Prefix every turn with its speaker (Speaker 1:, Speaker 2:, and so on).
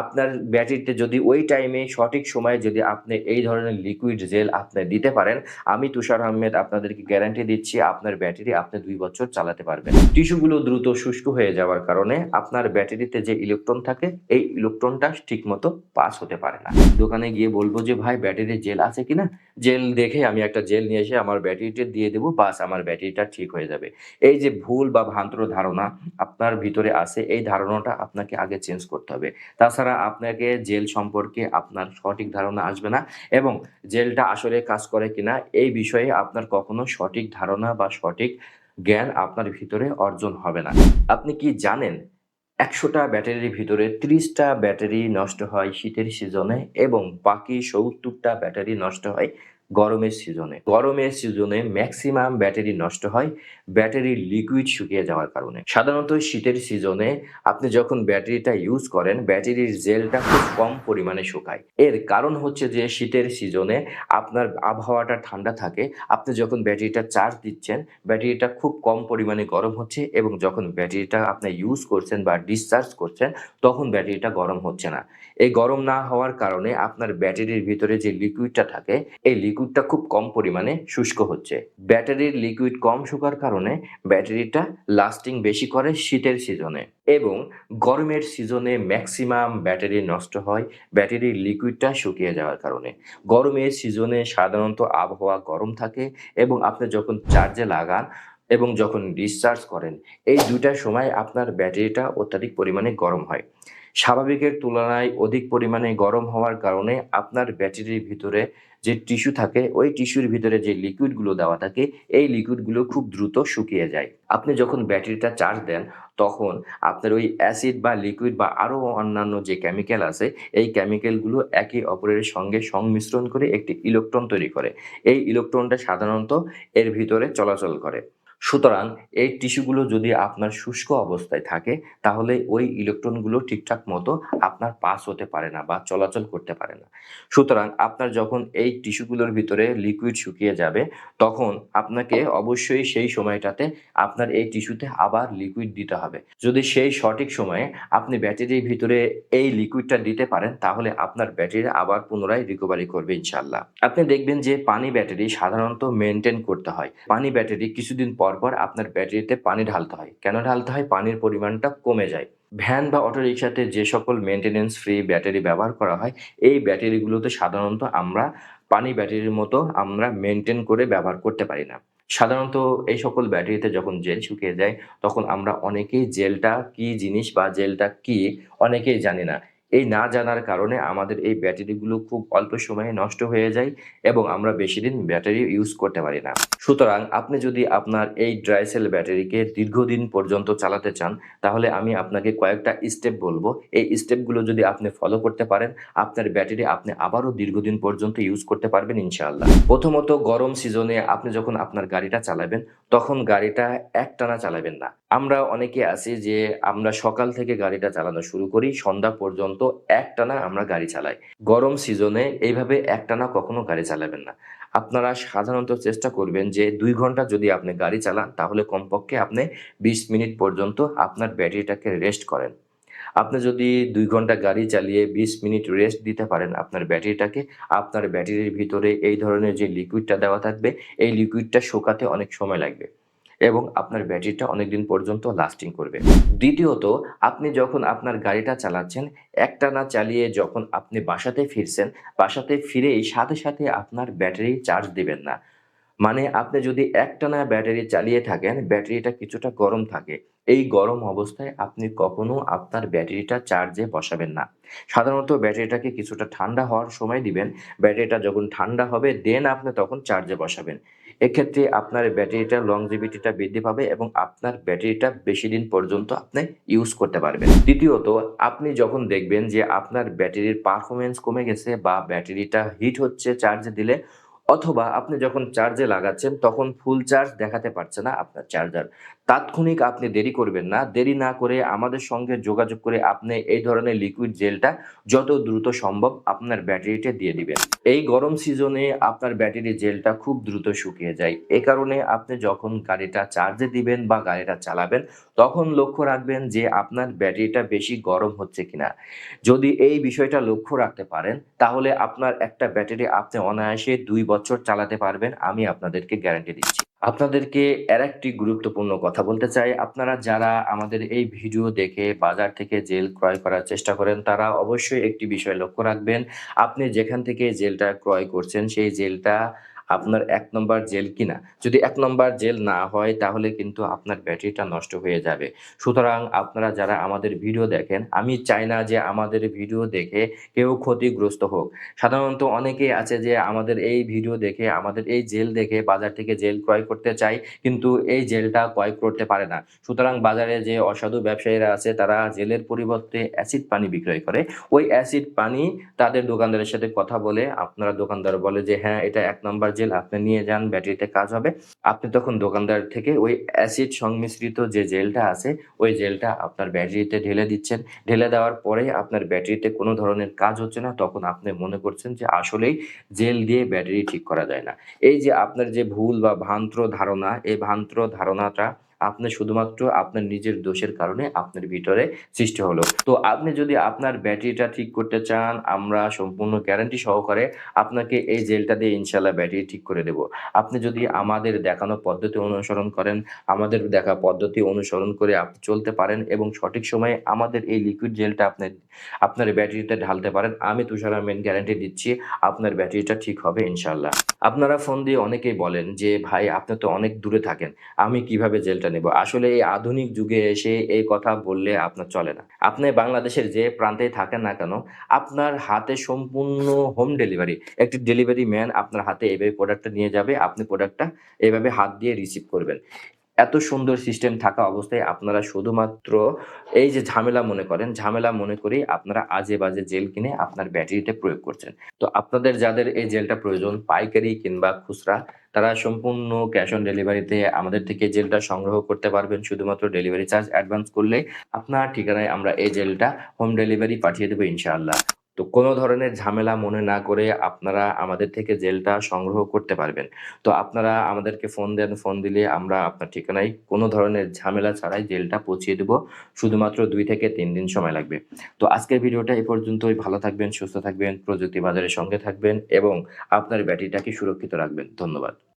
Speaker 1: আপনার ব্যাটারিতে যদি ওই টাইমে সঠিক সময়ে যদি আপনি এই ধরনের লিকুইড জেল আপনি দিতে পারেন, আমি তুষার আহমেদ আপনাদেরকে গ্যারান্টি দিচ্ছি আপনার ব্যাটারি আপনি দুই বছর চালাতে পারবেন। টিস্যুগুলো দ্রুত শুষ্ক হয়ে যাওয়ার কারণে আপনার ব্যাটারিতে যে ইলেকট্রন থাকে, এই ইলেকট্রনটা ঠিকমতো পাস হতে পারে না। দোকানে গিয়ে বলব যে, ভাই ব্যাটারি জেল আছে কিনা? জেল দেখে আমি একটা জেল নিয়ে এসে আমার ব্যাটারিটা দিয়ে দেবো, বাস আমার ব্যাটারিটা ঠিক হয়ে যাবে। এই যে ভুল বা ভ্রান্ত ধারণা আপনার ভিতরে আছে, এই ধারণাটা আপনাকে আগে চেঞ্জ করতে হবে। তাছাড়া আপনাকে জেল সম্পর্কে আপনার সঠিক ধারণা আসবে না এবং জেলটা আসলে কাজ করে কিনা এই বিষয়ে আপনার কখনো সঠিক ধারণা বা সঠিক জ্ঞান আপনার ভিতরে অর্জন হবে না। আপনি কি জানেন একশোটা ব্যাটারির ভিতরে ত্রিশটা ব্যাটারি নষ্ট হয় শীতের সিজনে এবং বাকি সত্তরটা ব্যাটারি নষ্ট হয়? গরমের সিজনে। গরমের সিজনে ম্যাক্সিমাম ব্যাটারি নষ্ট হয় ব্যাটারির লিকুইড শুকিয়ে যাওয়ার কারণে। সাধারণত শীতের সিজনে আপনি যখন ব্যাটারিটা ইউজ করেন, ব্যাটারির জেলটা খুব কম পরিমাণে শুকায়। এর কারণ হচ্ছে যে শীতের সিজনে আপনার আবহাওয়াটা ঠান্ডা থাকে, আপনি যখন ব্যাটারিটা চার্জ দিচ্ছেন, ব্যাটারিটা খুব কম পরিমাণে গরম হচ্ছে এবং যখন ব্যাটারিটা আপনি ইউজ করছেন বা ডিসচার্জ করছেন, তখন ব্যাটারিটা গরম হচ্ছে না। এই গরম না হওয়ার কারণে আপনার ব্যাটারির ভিতরে যে লিকুইডটা থাকে, এই লিকুইডটা খুব কম পরিমাণে শুষ্ক হচ্ছে। ব্যাটারির লিকুইড কম শুকার কারণে ব্যাটারিটা লাস্টিং বেশি করে শীতের সিজনে এবং গরমের সিজনে ম্যাক্সিমাম ব্যাটারি নষ্ট হয় ব্যাটারির লিকুইডটা শুকিয়ে যাওয়ার কারণে। গরমের সিজনে সাধারণত আবহাওয়া গরম থাকে এবং আপনি যখন চার্জে লাগান এবং যখন ডিসচার্জ করেন, এই দুইটা সময় আপনার ব্যাটারিটা অত্যাধিক পরিমাণে গরম হয়। স্বাভাবিকের তুলনায় অধিক পরিমাণে গরম হওয়ার কারণে আপনার ব্যাটারির ভিতরে যে টিস্যু থাকে, ওই টিস্যুর ভিতরে যে লিকুইডগুলো দেওয়া থাকে, এই লিকুইডগুলো খুব দ্রুত শুকিয়ে যায়। আপনি যখন ব্যাটারিটা চার্জ দেন, তখন আপনার ওই অ্যাসিড বা লিকুইড বা আরও অন্যান্য যে কেমিক্যাল আছে, এই কেমিক্যালগুলো একে অপরের সঙ্গে সংমিশ্রণ করে একটি ইলেকট্রন তৈরি করে। এই ইলেকট্রনটা সাধারণত এর ভিতরে চলাচল করে। সুতরাং এই টিস্যুগুলো যদি আপনার শুষ্ক অবস্থায় থাকে, তাহলে ওই ইলেকট্রনগুলো ঠিকঠাক মতো আপনার পাস হতে পারে না বা চলাচল করতে পারে না। সুতরাং আপনার যখন এই টিস্যুগুলোর ভিতরে লিকুইড শুকিয়ে যাবে, তখন আপনাকে অবশ্যই সেই সময়টাতে আপনার এই টিস্যুতে আবার লিকুইড দিতে হবে। যদি সেই সঠিক সময়ে আপনি ব্যাটারির ভিতরে এই লিকুইডটা দিতে পারেন, তাহলে আপনার ব্যাটারি আবার পুনরায় রিকভারি করবে ইনশাল্লাহ আপনি দেখবেন যে পানি ব্যাটারি সাধারণত মেনটেন করতে হয়। পানি ব্যাটারি কিছুদিন পর পর আপনার ব্যাটারিতে পানি ঢালতে হয়। কেন ঢালতে হয়? পানির পরিমাণটা কমে যায়। ভ্যান বা অটো রিক্সাতে যে সকল মেনটেনেন্স ফ্রি ব্যাটারি ব্যবহার করা হয়, এই ব্যাটারিগুলোতে সাধারণত আমরা পানি ব্যাটারির মতো আমরা মেনটেন করে ব্যবহার করতে পারি না। সাধারণত এই সকল ব্যাটারিতে যখন জেল শুকিয়ে যায়, তখন আমরা অনেকেই জেলটা কি জিনিস বা জেলটা কি অনেকেই জানি না। এই না জানার কারণে আমাদের এই ব্যাটারিগুলো খুব অল্প সময়ে নষ্ট হয়ে যায় এবং আমরা বেশি দিন ব্যাটারি ইউজ করতে পারি না। সুতরাং আপনি যদি আপনার এই ড্রাই সেল ব্যাটারিকে দীর্ঘদিন পর্যন্ত চালাতে চান, তাহলে আমি আপনাকে কয়েকটা স্টেপ বলব। এই স্টেপগুলো যদি আপনি ফলো করতে পারেন, আপনার ব্যাটারি আপনি আবারও দীর্ঘদিন পর্যন্ত ইউজ করতে পারবেন ইনশাআল্লাহ। প্রথমত গরম সিজনে আপনি যখন আপনার গাড়িটা চালাবেন, তখন গাড়িটা একটানা চালাবেন না। আমরা অনেকে আছি যে আমরা সকাল থেকে গাড়িটা চালানো শুরু করি, সন্ধ্যা পর্যন্ত একটানা আমরা গাড়ি চালাই। গরম সিজনে এইভাবে একটানা কখনো গাড়ি চালাবেন না। আপনারা সাধারণত চেষ্টা করবেন যে দুই ঘণ্টা যদি আপনি গাড়ি চালান, তাহলে কমপক্ষে আপনি বিশ মিনিট পর্যন্ত আপনার ব্যাটারিটাকে রেস্ট করেন। আপনি যদি দুই ঘণ্টা গাড়ি চালিয়ে বিশ মিনিট রেস্ট দিতে পারেন, আপনার ব্যাটারিটাকে, আপনার ব্যাটারির ভিতরে এই ধরনের যে লিকুইডটা দেওয়া থাকবে, এই লিকুইডটা শোকাতে অনেক সময় লাগবে। এবং আপনার ব্যাটারিটা অনেক দিন পর্যন্ত লাস্টিং করবে। দ্বিতীয়ত, আপনি যখন আপনার গাড়িটা চালাচ্ছেন, একটানা চালিয়ে যখন আপনি বাসাতে ফিরছেন, বাসাতে ফিরেই সাথে সাথে আপনার ব্যাটারি চার্জ দিবেন না। মানে আপনি যদি একটানা ব্যাটারি চালিয়ে থাকেন, ব্যাটারিটা কিছুটা গরম থাকে। এই গরম অবস্থায় আপনি কখনো আপনার ব্যাটারিটা চার্জে বসাবেন না। সাধারণত ব্যাটারিটাকে কিছুটা ঠান্ডা হওয়ার সময় দিবেন। ব্যাটারিটা যখন ঠান্ডা হবে দেন আপনি তখন চার্জে বসাবেন। এক্ষেত্রে আপনার ব্যাটারিটার লংজিভিটিটা বৃদ্ধি পাবে এবং আপনার ব্যাটারিটা বেশি দিন পর্যন্ত আপনি ইউজ করতে পারবেন। দ্বিতীয়ত, আপনি যখন দেখবেন যে আপনার ব্যাটারির পারফরমেন্স কমে গেছে বা ব্যাটারিটা হিট হচ্ছে চার্জে দিলে, অথবা আপনি যখন চার্জে লাগাচ্ছেন, তখন ফুল চার্জ দেখাতে পারছে না আপনার চার্জার তাৎক্ষণিক আপনি দেরি করবেন না। দেরি না করে আমাদের সঙ্গে যোগাযোগ করে আপনি এই ধরনের লিকুইড জেলটা যত দ্রুত সম্ভব আপনার ব্যাটারিতে দিয়ে দিবেন। এই গরম সিজনে আপনার ব্যাটারি জেলটা খুব দ্রুত শুকিয়ে যায়। এ কারণে আপনি যখন গাড়িটা চার্জে দিবেন বা গাড়িটা চালাবেন, তখন লক্ষ্য রাখবেন যে আপনার ব্যাটারিটা বেশি গরম হচ্ছে কিনা। যদি এই বিষয়টা লক্ষ্য রাখতে পারেন, তাহলে আপনার একটা ব্যাটারি আপনি অনায়াসে দুই বছর চালাতে পারবেন। আমি আপনাদেরকে গ্যারান্টি দিচ্ছি। আপনাদেরকে আর একটি গুরুত্বপূর্ণ কথা বলতে চাই। আপনারা যারা আমাদের এই ভিডিও দেখে বাজার থেকে জেল ক্রয় করার চেষ্টা করেন, তারা অবশ্যই একটি বিষয় লক্ষ্য রাখবেন। আপনি যেখান থেকে জেলটা ক্রয় করছেন, সেই জেলটা আপনার এক নম্বর জেল কিনা? যদি এক নম্বর জেল না হয়, তাহলে কিন্তু আপনার ব্যাটারিটা নষ্ট হয়ে যাবে। সুতরাং আপনারা যারা আমাদের ভিডিও দেখেন, আমি চাই না যে আমাদের ভিডিও দেখে কেউ ক্ষতিগ্রস্ত হোক। সাধারণত অনেকেই আছে যে আমাদের এই ভিডিও দেখে, আমাদের এই জেল দেখে বাজার থেকে জেল ক্রয় করতে চাই কিন্তু এই জেলটা ক্রয় করতে পারে না। সুতরাং বাজারে যে অসাধু ব্যবসায়ীরা আছে, তারা জেলের পরিবর্তে অ্যাসিড পানি বিক্রয় করে। ওই অ্যাসিড পানি তাদের দোকানদারের সাথে কথা বলে, আপনারা দোকানদার বলে যে হ্যাঁ এটা এক নম্বর জেল, আপনি নিয়ে যান, ব্যাটারিতে কাজ হবে। আপনি তখন দোকানদার থেকে ওই অ্যাসিড সংমিশ্রিত যে জেলটা আছে, ওই জেলটা আপনার ব্যাটারিতে ঢেলে দিচ্ছেন। ঢেলে দেওয়ার পরে আপনার ব্যাটারিতে কোনো ধরনের কাজ হচ্ছে না, তখন আপনি মনে করছেন যে আসলেই জেল দিয়ে ব্যাটারি ঠিক করা যায় না। এই যে আপনার যে ভুল বা ভ্রান্ত ধারণা, এই ভ্রান্ত ধারণাটা আপনি শুধুমাত্র আপনার নিজের দোষের কারণে আপনার ভিতরে সৃষ্টি হলো। তো আপনি যদি আপনার ব্যাটারিটা ঠিক করতে চান, আমরা সম্পূর্ণ গ্যারান্টি সহকারে আপনাকে এই জেলটা দিয়ে ইনশাল্লাহ ব্যাটারি ঠিক করে দেব। আপনি যদি আমাদের দেখানো পদ্ধতি অনুসরণ করেন, আমাদের দেখা পদ্ধতি অনুসরণ করে আপনি চলতে পারেন এবং সঠিক সময়ে আমাদের এই লিকুইড জেলটা আপনি, আপনার ব্যাটারিতে ঢালতে পারেন, আমি তুষার আহমেদ গ্যারান্টি দিচ্ছি আপনার ব্যাটারিটা ঠিক হবে ইনশাল্লাহ আপনারা ফোন দিয়ে অনেকেই বলেন যে, ভাই, আপনি তো অনেক দূরে থাকেন, আমি কীভাবে জেলটা নেব। আসলে এই আধুনিক যুগে এসে এই কথা বললে আপনার চলে না। আপনি বাংলাদেশের যে প্রান্তেই থাকেন না কেন, আপনার হাতে সম্পূর্ণ হোম ডেলিভারি একটি ডেলিভারি ম্যান আপনার হাতে এইভাবে প্রোডাক্টটা নিয়ে যাবে, আপনি প্রোডাক্টটা এইভাবে হাত দিয়ে রিসিভ করবেন। এত সুন্দর সিস্টেম থাকা অবস্থায় আপনারা শুধুমাত্র এই যে ঝামেলা মনে করেন, ঝামেলা মনে করেই আপনারা আজে বাজে জেল কিনে আপনার ব্যাটারিতে প্রয়োগ করছেন। তো আপনাদের যাদের এই জেলটা প্রয়োজন, পাইকারি কিংবা খুচরা তারা সম্পূর্ণ ক্যাশ অন ডেলিভারিতে আমাদের থেকে জেলটা সংগ্রহ করতে পারবেন। শুধুমাত্র ডেলিভারি চার্জ অ্যাডভান্স করলে আপনার ঠিকানায় আমরা এই জেলটা হোম ডেলিভারি পাঠিয়ে দেবো ইনশাআল্লাহ। তো কোনো ধরনের ঝামেলা মনে না করে আপনারা আমাদের থেকে জেলটা সংগ্রহ করতে পারবেন। তো আপনারা আমাদেরকে ফোন দেন ফোন দিলে আমরা আপনার ঠিকানায় কোনো ধরনের ঝামেলা ছাড়াই জেলটা পৌঁছিয়ে দেবো। শুধুমাত্র দুই থেকে তিন দিন সময় লাগবে। তো আজকের ভিডিওটা এই পর্যন্তই। ভালো থাকবেন, সুস্থ থাকবেন, প্রযুক্তি বাজারের সঙ্গে থাকবেন এবং আপনার ব্যাটারিটাকে সুরক্ষিত রাখবেন। ধন্যবাদ।